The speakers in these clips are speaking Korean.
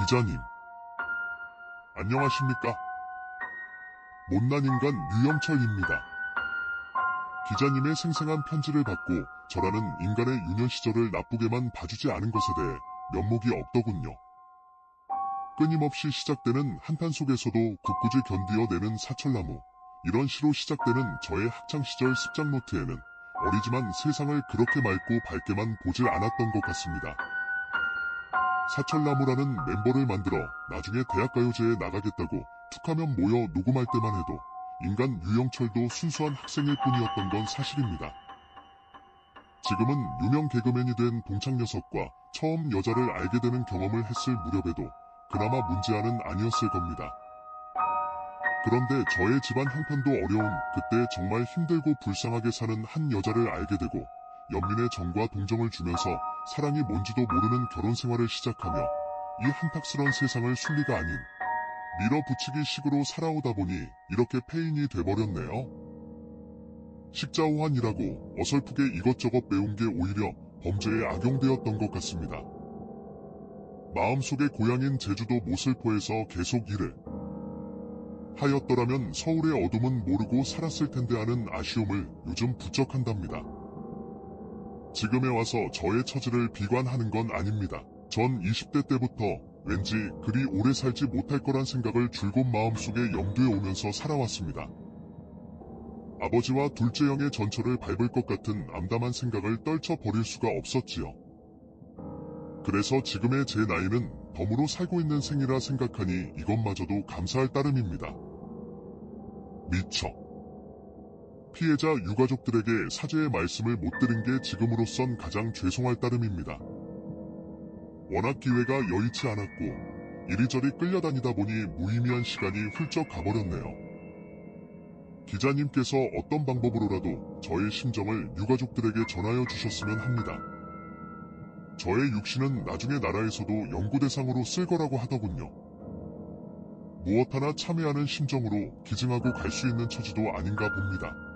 기자님. 안녕하십니까? 못난 인간 유영철입니다. 기자님의 생생한 편지를 받고 저라는 인간의 유년 시절을 나쁘게만 봐주지 않은 것에 대해 면목이 없더군요. 끊임없이 시작되는 한탄 속에서도 굳굳이 견디어내는 사철나무. 이런 시로 시작되는 저의 학창시절 습작 노트에는 어리지만 세상을 그렇게 맑고 밝게만 보질 않았던 것 같습니다. 사철나무라는 멤버를 만들어 나중에 대학가요제에 나가겠다고 툭하면 모여 녹음할 때만 해도 인간 유영철도 순수한 학생일 뿐이었던 건 사실입니다. 지금은 유명 개그맨이 된 동창 녀석과 처음 여자를 알게 되는 경험을 했을 무렵에도 그나마 문제아는 아니었을 겁니다. 그런데 저의 집안 형편도 어려운 그때 정말 힘들고 불쌍하게 사는 한 여자를 알게 되고 연민의 정과 동정을 주면서 사랑이 뭔지도 모르는 결혼 생활을 시작하며 이 한탁스런 세상을 순리가 아닌 밀어붙이기 식으로 살아오다 보니 이렇게 폐인이 돼버렸네요. 식자호환이라고 어설프게 이것저것 배운 게 오히려 범죄에 악용되었던 것 같습니다. 마음속의 고향인 제주도 모슬포에서 계속 일을 하였더라면 서울의 어둠은 모르고 살았을 텐데 하는 아쉬움을 요즘 부쩍한답니다. 지금에 와서 저의 처지를 비관하는 건 아닙니다. 전 20대 때부터 왠지 그리 오래 살지 못할 거란 생각을 줄곧 마음속에 염두에 오면서 살아왔습니다. 아버지와 둘째 형의 전철을 밟을 것 같은 암담한 생각을 떨쳐버릴 수가 없었지요. 그래서 지금의 제 나이는 덤으로 살고 있는 생이라 생각하니 이것마저도 감사할 따름입니다. 미처. 피해자 유가족들에게 사죄의 말씀을 못 드린 게 지금으로선 가장 죄송할 따름입니다. 워낙 기회가 여의치 않았고 이리저리 끌려다니다 보니 무의미한 시간이 훌쩍 가버렸네요. 기자님께서 어떤 방법으로라도 저의 심정을 유가족들에게 전하여 주셨으면 합니다. 저의 육신은 나중에 나라에서도 연구 대상으로 쓸 거라고 하더군요. 무엇 하나 참여하는 심정으로 기증하고 갈 수 있는 처지도 아닌가 봅니다.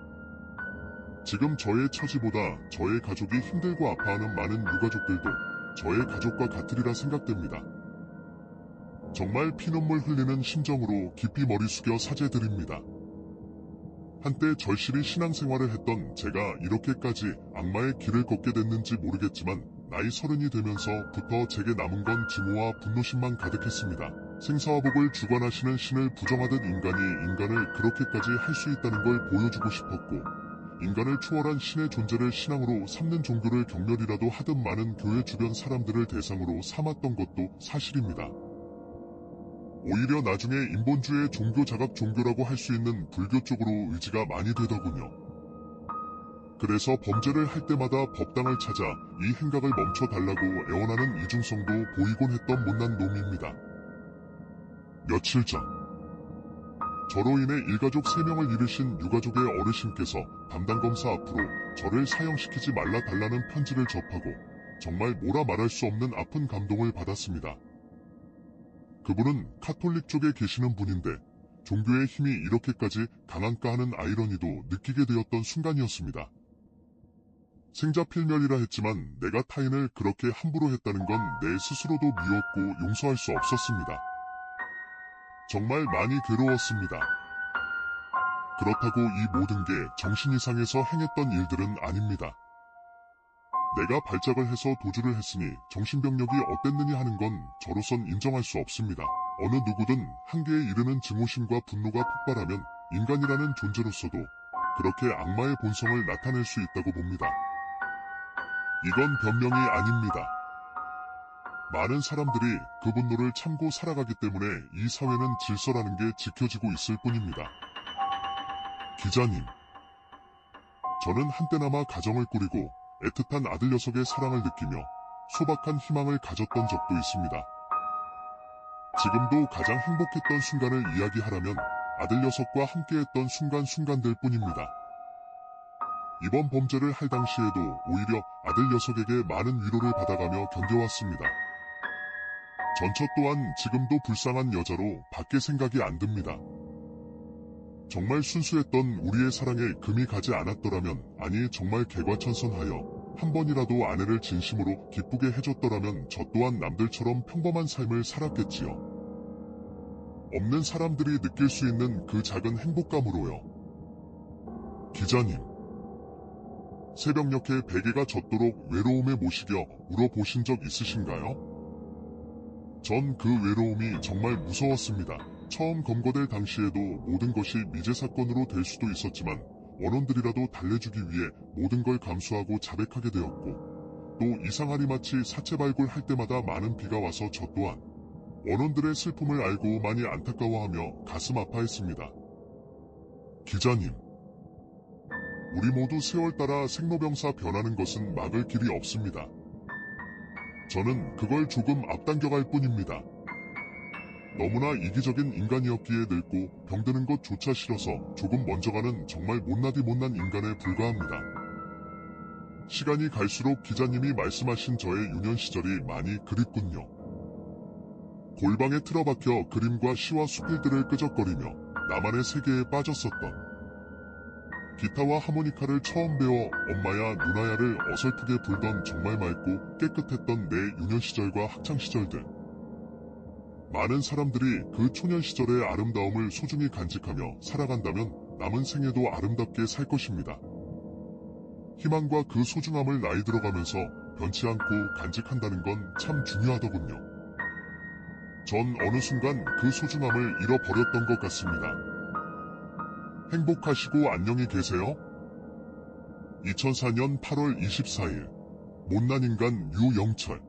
지금 저의 처지보다 저의 가족이 힘들고 아파하는 많은 유가족들도 저의 가족과 같으리라 생각됩니다. 정말 피눈물 흘리는 심정으로 깊이 머리 숙여 사죄드립니다. 한때 절실히 신앙생활을 했던 제가 이렇게까지 악마의 길을 걷게 됐는지 모르겠지만 나이 서른이 되면서부터 제게 남은 건 증오와 분노심만 가득했습니다. 생사와 복을 주관하시는 신을 부정하듯 인간이 인간을 그렇게까지 할 수 있다는 걸 보여주고 싶었고 인간을 초월한 신의 존재를 신앙으로 삼는 종교를 경멸이라도 하듯 많은 교회 주변 사람들을 대상으로 삼았던 것도 사실입니다. 오히려 나중에 인본주의 종교 자각 종교라고 할 수 있는 불교 쪽으로 의지가 많이 되더군요. 그래서 범죄를 할 때마다 법당을 찾아 이 행각을 멈춰달라고 애원하는 이중성도 보이곤 했던 못난 놈입니다. 며칠 전 저로 인해 일가족 3명을 잃으신 유가족의 어르신께서 담당 검사 앞으로 저를 사형시키지 말라 달라는 편지를 접하고 정말 뭐라 말할 수 없는 아픈 감동을 받았습니다. 그분은 카톨릭 쪽에 계시는 분인데 종교의 힘이 이렇게까지 강한가 하는 아이러니도 느끼게 되었던 순간이었습니다. 생자 필멸이라 했지만 내가 타인을 그렇게 함부로 했다는 건 내 스스로도 미웠고 용서할 수 없었습니다. 정말 많이 괴로웠습니다. 그렇다고 이 모든 게 정신 이상에서 행했던 일들은 아닙니다. 내가 발작을 해서 도주를 했으니 정신병력이 어땠느냐 하는 건 저로선 인정할 수 없습니다. 어느 누구든 한계에 이르는 증오심과 분노가 폭발하면 인간이라는 존재로서도 그렇게 악마의 본성을 나타낼 수 있다고 봅니다. 이건 변명이 아닙니다. 많은 사람들이 그 분노를 참고 살아가기 때문에 이 사회는 질서라는 게 지켜지고 있을 뿐입니다. 기자님. 저는 한때나마 가정을 꾸리고 애틋한 아들 녀석의 사랑을 느끼며 소박한 희망을 가졌던 적도 있습니다. 지금도 가장 행복했던 순간을 이야기하라면 아들 녀석과 함께했던 순간순간들 뿐입니다. 이번 범죄를 할 당시에도 오히려 아들 녀석에게 많은 위로를 받아가며 견뎌왔습니다. 전처 또한 지금도 불쌍한 여자로 밖에 생각이 안 듭니다. 정말 순수했던 우리의 사랑에 금이 가지 않았더라면 아니 정말 개과천선하여 한 번이라도 아내를 진심으로 기쁘게 해줬더라면 저 또한 남들처럼 평범한 삶을 살았겠지요. 없는 사람들이 느낄 수 있는 그 작은 행복감으로요. 기자님. 새벽녘에 베개가 젖도록 외로움에 못 이겨 울어보신 적 있으신가요? 전 그 외로움이 정말 무서웠습니다. 처음 검거될 당시에도 모든 것이 미제 사건으로 될 수도 있었지만 원원들이라도 달래주기 위해 모든 걸 감수하고 자백하게 되었고 또 이상하리 마치 사체 발굴할 때마다 많은 비가 와서 저 또한 원원들의 슬픔을 알고 많이 안타까워하며 가슴 아파했습니다. 기자님, 우리 모두 세월 따라 생로병사 변하는 것은 막을 길이 없습니다. 저는 그걸 조금 앞당겨갈 뿐입니다. 너무나 이기적인 인간이었기에 늙고 병드는 것조차 싫어서 조금 먼저 가는 정말 못나디 못난 인간에 불과합니다. 시간이 갈수록 기자님이 말씀하신 저의 유년 시절이 많이 그립군요. 골방에 틀어박혀 그림과 시와 수필들을 끄적거리며 나만의 세계에 빠졌었던 기타와 하모니카를 처음 배워 엄마야 누나야를 어설프게 불던 정말 맑고 깨끗했던 내 유년 시절과 학창 시절들. 많은 사람들이 그 초년 시절의 아름다움을 소중히 간직하며 살아간다면 남은 생에도 아름답게 살 것입니다. 희망과 그 소중함을 나이 들어가면서 변치 않고 간직한다는 건 참 중요하더군요. 전 어느 순간 그 소중함을 잃어버렸던 것 같습니다. 행복하시고 안녕히 계세요. 2004년 8월 24일 못난 인간 유영철